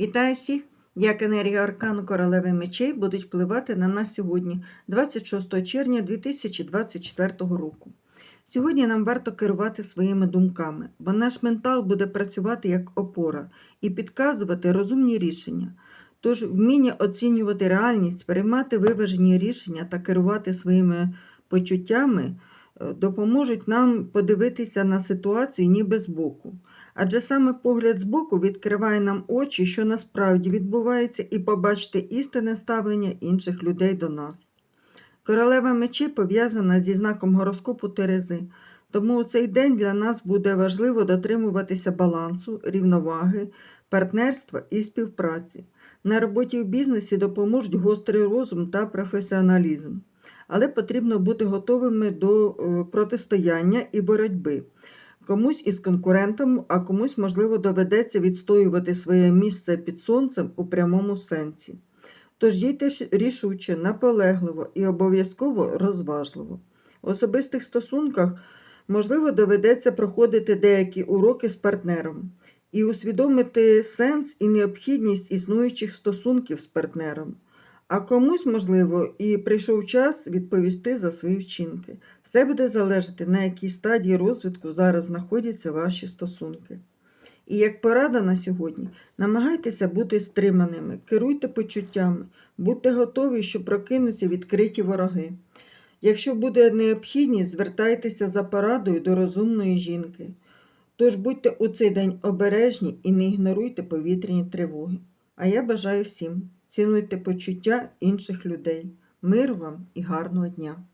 Вітаю всіх! Як енергія аркану королеви мечей будуть впливати на нас сьогодні, 26 червня 2024 року. Сьогодні нам варто керувати своїми думками, бо наш ментал буде працювати як опора і підказувати розумні рішення. Тож вміння оцінювати реальність, приймати виважені рішення та керувати своїми почуттями допоможуть нам подивитися на ситуацію ніби збоку. Адже саме погляд збоку відкриває нам очі, що насправді відбувається, і побачити істинне ставлення інших людей до нас. Королева мечі пов'язана зі знаком гороскопу Терези, тому у цей день для нас буде важливо дотримуватися балансу, рівноваги, партнерства і співпраці. На роботі в бізнесі допоможуть гострий розум та професіоналізм, але потрібно бути готовими до е, протистояння і боротьби. Комусь із конкурентом, а комусь, можливо, доведеться відстоювати своє місце під сонцем у прямому сенсі. Тож дійте рішуче, наполегливо і обов'язково розважливо. В особистих стосунках, можливо, доведеться проходити деякі уроки з партнером і усвідомити сенс і необхідність існуючих стосунків з партнером. А комусь, можливо, і прийшов час відповісти за свої вчинки. Все буде залежати, на якій стадії розвитку зараз знаходяться ваші стосунки. І як порада на сьогодні, намагайтеся бути стриманими, керуйте почуттями, будьте готові, що прокинуться відкриті вороги. Якщо буде необхідність, звертайтеся за порадою до розумної жінки. Тож будьте у цей день обережні і не ігноруйте повітряні тривоги. А я бажаю всім цінуйте почуття інших людей. Миру вам і гарного дня!